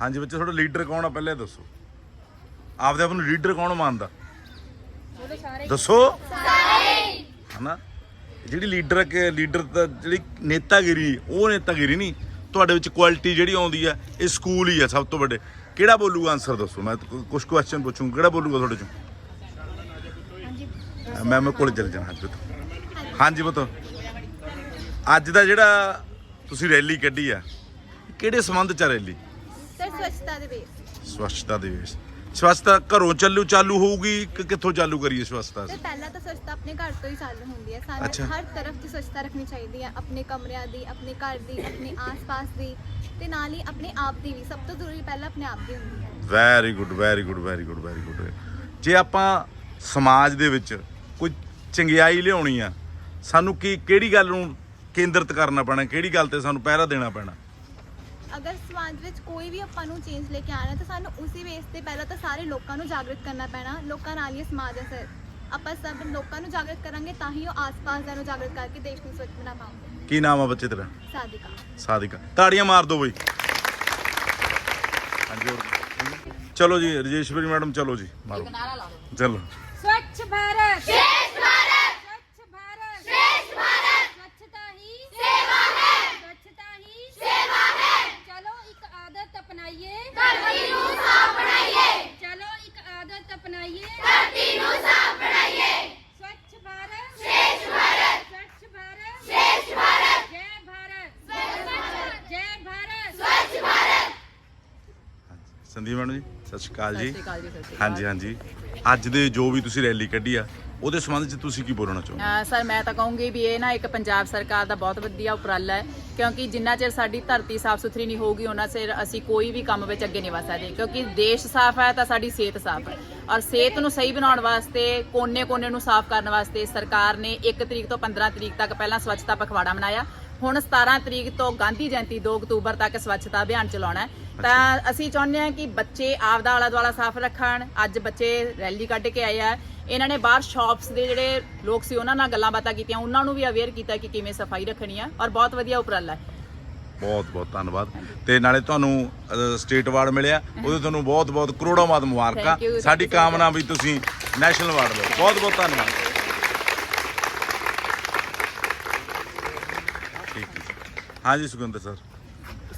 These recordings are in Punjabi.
ਹਾਂਜੀ ਬੱਚੇ, ਤੁਹਾਡਾ ਲੀਡਰ ਕੌਣ ਆ ਪਹਿਲੇ ਦੱਸੋ। ਆਪਦੇ ਆਪ ਨੂੰ ਲੀਡਰ ਕੌਣ ਮੰਨਦਾ? ਦੱਸੋ। ਹਨਾ? ਜਿਹੜੀ ਲੀਡਰ ਕਿ ਲੀਡਰ ਤਾਂ ਜਿਹੜੀ ਨੇਤਾਗਿਰੀ, ਉਹ ਨੇਤਾਗਿਰੀ ਨਹੀਂ, ਤੁਹਾਡੇ ਵਿੱਚ ਕੁਆਲਿਟੀ ਜਿਹੜੀ ਆਉਂਦੀ ਆ, ਇਹ ਸਕੂਲ ਹੀ ਆ ਸਭ ਤੋਂ ਵੱਡੇ। ਕਿਹੜਾ ਬੋਲੂਗਾ ਆਨਸਰ ਦੱਸੋ, ਮੈਂ ਕੁਝ ਕੁਐਸਚਨ ਪੁੱਛੂੰ ਕਿਹੜਾ ਬੋਲੂਗਾ ਤੁਹਾਡੇ ਚੋਂ? ਮੈਂ ਮੈਂ ਕੋਲ ਚੱਲ ਜਾਣਾ, ਹਾਂਜੀ ਬਤੋ ਹਾਂਜੀ ਬਤੋ ਅੱਜ ਦਾ ਜਿਹੜਾ ਤੁਸੀਂ ਰੈਲੀ ਕੱਢੀ ਆ, ਕਿਹੜੇ ਸੰਬੰਧ ਚ ਆ ਰੈਲੀ? ਸਵੱਛਤਾ ਦੇ ਬੇਸ ਸਵੱਛਤਾ ਘਰੋਂ ਚੱਲੂ ਚਾਲੂ ਹੋਊਗੀ ਕਿ ਕਿੱਥੋਂ ਚਾਲੂ ਕਰੀਏ ਸਵੱਛਤਾ? ਤੇ ਪਹਿਲਾਂ ਤਾਂ ਸਵੱਛਤਾ ਆਪਣੇ ਘਰ ਤੋਂ ਹੀ ਚਾਲੂ ਹੁੰਦੀ ਹੈ। ਸਾਨੂੰ ਅੱਛਾ। ਹਰ ਤਰਫ ਦੀ ਸਵੱਛਤਾ ਰੱਖਣੀ ਚਾਹੀਦੀ ਹੈ। ਆਪਣੇ ਕਮਰਿਆਂ ਦੀ ਆਪਣੇ ਘਰ ਦੀ ਆਪਣੇ ਆਸ-ਪਾਸ ਦੀ ਤੇ ਨਾਲ ਹੀ ਆਪਣੇ ਆਪ ਦੀ ਵੀ। ਸਭ ਤੋਂ ਜ਼ਰੂਰੀ ਪਹਿਲਾਂ ਆਪਣੇ ਆਪ ਦੀ ਹੁੰਦੀ ਹੈ। Very good very good very good very good ਜੇ ਆਪਾਂ ਸਮਾਜ ਦੇ ਵਿੱਚ ਕੋਈ ਚੰਗਿਆਈ ਲਿਆਉਣੀ ਆ ਸਾਨੂੰ ਕੀ ਕਿਹੜੀ ਗੱਲ ਨੂੰ ਕੇਂਦਰਿਤ ਕਰਨਾ ਪੈਣਾ? ਕਿਹੜੀ ਗੱਲ ਤੇ ਸਾਨੂੰ ਪਹਿਰਾ ਦੇਣਾ ਪੈਣਾ? ਅਗਰ ਸਮਾਜ ਵਿੱਚ ਕੋਈ ਵੀ ਆਪਾਂ ਨੂੰ ਚੇਂਜ ਲੈ ਕੇ ਆਣਾ ਤਾਂ ਸਾਨੂੰ ਉਸੇ ਬੇਸ ਤੇ ਪਹਿਲਾਂ ਤਾਂ ਸਾਰੇ ਲੋਕਾਂ ਨੂੰ ਜਾਗਰੂਕ ਕਰਨਾ ਪੈਣਾ ਲੋਕਾਂ ਨਾਲ ਹੀ ਸਮਾਜ ਹੈ ਸਰ। ਆਪਾਂ ਸਭ ਲੋਕਾਂ ਨੂੰ ਜਾਗਰੂਕ ਕਰਾਂਗੇ ਤਾਂ ਹੀ ਉਹ ਆਸ-ਪਾਸ ਦਾ ਨੂੰ ਜਾਗਰੂਕ ਕਰਕੇ ਦੇਸ਼ ਨੂੰ ਸਵੱਛ ਬਣਾ ਪਾਉਂਗੇ ਕੀ ਨਾਮ ਆ ਬੱਚੇ ਤੇਰਾ? ਸਾਦਿਕਾ ਸਾਦਿਕਾ ਤਾੜੀਆਂ ਮਾਰ ਦਿਓ ਬਈ। ਚਲੋ ਜੀ ਰਜੇਸ਼ਵਰੀ ਮੈਡਮ ਚਲੋ ਜੀ ਮਾਰੋ। ਚਲੋ। ਸਵੱਛ ਭਾਰਤ! ਬਣਾਈਏ। ਸੰਦੀਪ ਮੈਡਮ ਜੀ ਸਤਿ ਸ਼੍ਰੀ ਅਕਾਲ ਜੀ। ਹਾਂਜੀ ਹਾਂਜੀ। ਅੱਜ ਦੇ ਜੋ ਵੀ ਤੁਸੀਂ ਰੈਲੀ ਕੱਢੀ ਆ ਉਹਦੇ ਸੰਬੰਧ 'ਚ ਤੁਸੀਂ ਕੀ ਬੋਲਣਾ ਚਾਹੋਗੇ? ਸਰ ਮੈਂ ਤਾਂ ਕਹੂੰਗੀ ਵੀ ਇਹ ਨਾ ਇੱਕ ਪੰਜਾਬ ਸਰਕਾਰ ਦਾ ਬਹੁਤ ਵਧੀਆ ਉਪਰਾਲਾ ਹੈ। ਕਿਉਂਕਿ ਜਿੰਨਾ ਚਿਰ ਸਾਡੀ ਧਰਤੀ ਸਾਫ਼ ਸੁਥਰੀ ਨਹੀਂ ਹੋਊਗੀ ਉਹਨਾਂ ਚਿਰ ਅਸੀਂ ਕੋਈ ਵੀ ਕੰਮ ਵਿੱਚ ਅੱਗੇ ਨਹੀਂ ਵਧ ਸਕਦੇ। ਕਿਉਂਕਿ ਦੇਸ਼ ਸਾਫ਼ ਹੈ ਤਾਂ ਸਾਡੀ ਸਿਹਤ ਸਾਫ਼ ਹੈ। ਔਰ ਸਿਹਤ ਨੂੰ ਸਹੀ ਬਣਾਉਣ ਵਾਸਤੇ ਕੋਨੇ-ਕੋਨੇ ਨੂੰ ਸਾਫ਼ ਕਰਨ ਵਾਸਤੇ ਸਰਕਾਰ ਨੇ 1 ਤਰੀਕ ਤੋਂ 15 ਤਰੀਕ ਤੱਕ ਪਹਿਲਾਂ ਸਵੱਛਤਾ ਪਖਵਾੜਾ ਮਨਾਇਆ। ਹੁਣ 17 ਤਰੀਕ ਤੋਂ ਗਾਂਧੀ ਜਯੰਤੀ 2 ਅਕਤੂਬਰ ਤੱਕ ਸਵੱਛਤਾ ਅਭਿਆਨ ਚਲਾਉਣਾ ਹੈ। ਤਾਂ ਅਸੀਂ ਚਾਹੁੰਦੇ ਹਾਂ ਕਿ ਬੱਚੇ ਆਪਦਾ ਆਲਾ ਦੁਆਲਾ ਸਾਫ਼ ਰੱਖਣ। ਅੱਜ ਬੱਚੇ ਰੈਲੀ ਕੱਢ ਕੇ ਆਏ ਆ। ਇਹਨਾਂ ਨੇ ਬਾਹਰ ਸ਼ਾਪਸ ਦੇ ਜਿਹੜੇ ਲੋਕ ਸੀ ਉਹਨਾਂ ਨਾਲ ਗੱਲਾਂ ਬਾਤਾਂ ਕੀਤੀਆਂ ਉਹਨਾਂ ਨੂੰ ਵੀ ਅਵੇਅਰ ਕੀਤਾ ਕਿ ਕਿਵੇਂ ਸਫ਼ਾਈ ਰੱਖਣੀ ਆ ਔਰ ਬਹੁਤ ਵਧੀਆ ਉਪਰਾਲਾ ਹੈ। ਬਹੁਤ ਬਹੁਤ ਧੰਨਵਾਦ। ਤੇ ਨਾਲੇ ਤੁਹਾਨੂੰ ਸਟੇਟ ਅਵਾਰਡ ਮਿਲਿਆ ਉਹਦੇ ਤੁਹਾਨੂੰ ਬਹੁਤ ਬਹੁਤ ਕਰੋੜਾਂ ਬਾਦ ਮੁਬਾਰਕਾਂ। ਸਾਡੀ ਕਾਮਨਾ ਵੀ ਤੁਸੀਂ ਨੈਸ਼ਨਲ ਅਵਾਰਡ ਲਓ ਬਹੁਤ ਬਹੁਤ ਧੰਨਵਾਦ। ਹਾਂਜੀ ਸੁਖਿੰਦਰ ਸਰ।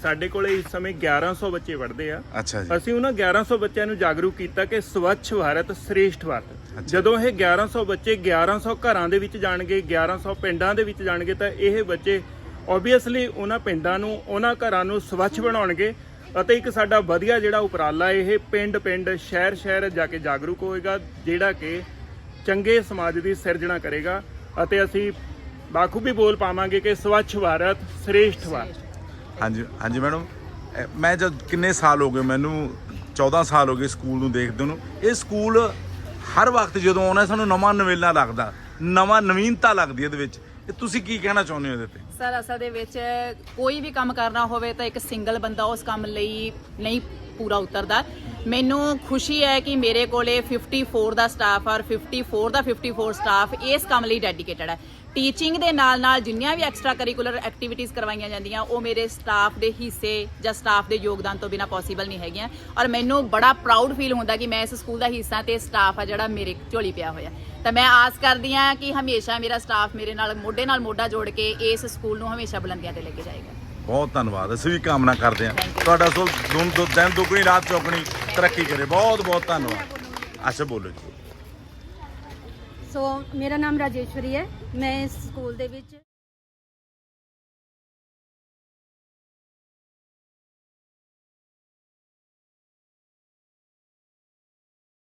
ਸਾਡੇ ਕੋਲੇ ਇਸ ਸਮੇਂ 1100 ਬੱਚੇ ਪੜ੍ਹਦੇ ਆ। ਅੱਛਾ ਜੀ। ਅਸੀਂ ਉਹਨਾਂ 1100 ਬੱਚਿਆਂ ਨੂੰ ਜਾਗਰੂਕ ਕੀਤਾ ਕਿ ਸਵੱਛ ਭਾਰਤ ਸ੍ਰੇਸ਼ਠ ਭਾਰਤ। ਜਦੋਂ ਇਹ 1100 ਬੱਚੇ 1100 ਘਰਾਂ ਦੇ ਵਿੱਚ ਜਾਣਗੇ 1100 ਪਿੰਡਾਂ ਦੇ ਵਿੱਚ ਜਾਣਗੇ ਤਾਂ ਇਹ ਬੱਚੇ ਓਬਵੀਅਸਲੀ ਉਹਨਾਂ ਪਿੰਡਾਂ ਨੂੰ ਉਹਨਾਂ ਘਰਾਂ ਨੂੰ ਸਵੱਛ ਬਣਾਉਣਗੇ ਅਤੇ ਇੱਕ ਸਾਡਾ ਵਧੀਆ ਜਿਹੜਾ ਉਪਰਾਲਾ ਇਹ ਪਿੰਡ ਪਿੰਡ ਸ਼ਹਿਰ ਸ਼ਹਿਰ ਜਾ ਕੇ ਜਾਗਰੂਕ ਹੋਏਗਾ ਜਿਹੜਾ ਕਿ ਚੰਗੇ ਸਮਾਜ ਦੀ ਸਿਰਜਣਾ ਕਰੇਗਾ ਅਤੇ ਅਸੀਂ ਬਾਖੂਬੀ ਬੋਲ ਪਾਵਾਂਗੇ ਕਿ ਸਵੱਛ ਭਾਰਤ ਸ੍ਰੇਸ਼ਠ ਭਾਰਤ। ਹਾਂਜੀ ਹਾਂਜੀ ਮੈਡਮ। ਮੈਂ ਜਦ ਕਿੰਨੇ ਸਾਲ ਹੋ ਗਏ ਮੈਨੂੰ 14 ਸਾਲ ਹੋ ਗਏ ਸਕੂਲ ਨੂੰ ਦੇਖਦੇ ਨੂੰ। ਇਹ ਸਕੂਲ ਹਰ ਵਕਤ ਜਦੋਂ ਆਉਣਾ ਸਾਨੂੰ ਨਵਾਂ ਨਵੇਲਾ ਲੱਗਦਾ, ਨਵਾਂ ਨਵੀਨਤਾ ਲੱਗਦੀ ਇਹਦੇ ਵਿੱਚ। ਇਹ ਤੁਸੀਂ ਕੀ ਕਹਿਣਾ ਚਾਹੁੰਦੇ ਹੋ ਇਹਦੇ ਤੇ? ਸਰ, ਅਸਲ ਦੇ ਵਿੱਚ ਕੋਈ ਵੀ ਕੰਮ ਕਰਨਾ ਹੋਵੇ ਤਾਂ ਇੱਕ ਸਿੰਗਲ ਬੰਦਾ ਉਸ ਕੰਮ ਲਈ ਨਹੀਂ ਪੂਰਾ ਉਤਰਦਾ। ਮੈਨੂੰ ਖੁਸ਼ੀ ਹੈ ਕਿ ਮੇਰੇ ਕੋਲੇ 54 ਦਾ ਸਟਾਫ ਔਰ 54 ਦਾ 54 ਸਟਾਫ ਇਸ ਕੰਮ ਲਈ ਡੈਡੀਕੇਟਡ ਹੈ। ਟੀਚਿੰਗ ਦੇ ਨਾਲ ਨਾਲ ਜਿੰਨੀਆਂ ਵੀ ਐਕਸਟਰਾ ਕਰਿਕੂਲਰ ਐਕਟੀਵਿਟੀਜ਼ ਕਰਵਾਈਆਂ ਜਾਂਦੀਆਂ, ਉਹ ਮੇਰੇ ਸਟਾਫ ਦੇ ਹਿੱਸੇ ਜਾਂ ਸਟਾਫ ਦੇ ਯੋਗਦਾਨ ਤੋਂ ਬਿਨਾ ਪੋਸੀਬਲ ਨਹੀਂ ਹੈਗੀਆਂ। ਔਰ ਮੈਨੂੰ ਬੜਾ ਪ੍ਰਾਊਡ ਫੀਲ ਹੁੰਦਾ ਕਿ ਮੈਂ ਇਸ ਸਕੂਲ ਦਾ ਹਿੱਸਾ ਤੇ ਸਟਾਫ ਆ ਜਿਹੜਾ ਮੇਰੇ ਝੋਲੀ ਪਿਆ ਹੋਇਆ। ਤਾਂ ਮੈਂ ਆਸ ਕਰਦੀ ਹਾਂ ਕਿ ਹਮੇਸ਼ਾ ਮੇਰਾ ਸਟਾਫ ਮੇਰੇ ਨਾਲ ਮੋਢੇ ਨਾਲ ਮੋਢਾ ਜੋੜ ਕੇ ਇਸ ਸਕੂਲ ਨੂੰ ਹਮੇਸ਼ਾ ਬੁਲੰਦੀਆਂ ਤੇ ਲੈ ਕੇ ਜਾਏਗਾ। ਬਹੁਤ ਧੰਨਵਾਦ, ਅਸੀਂ ਵੀ ਕਾਮਨਾ ਕਰਦੇ ਹਾਂ। ਤੁਹਾਡਾ ਸੋ ਦੁਨ ਦੋ ਦਿਨ ਦੁਗਣੀ ਰਾਤ ਚੌਗਣੀ ਤਰੱਕੀ ਕਰੇ। ਬਹੁਤ ਬਹੁਤ ਧੰਨਵਾਦ। ਅੱਛਾ, ਬੋਲੋ ਜੀ। ਸੋ, ਮੇਰਾ ਨਾਮ ਰਾਜੇਸ਼ਵਰੀ ਹੈ। ਮੈਂ ਇਸ ਸਕੂਲ ਦੇ ਵਿੱਚ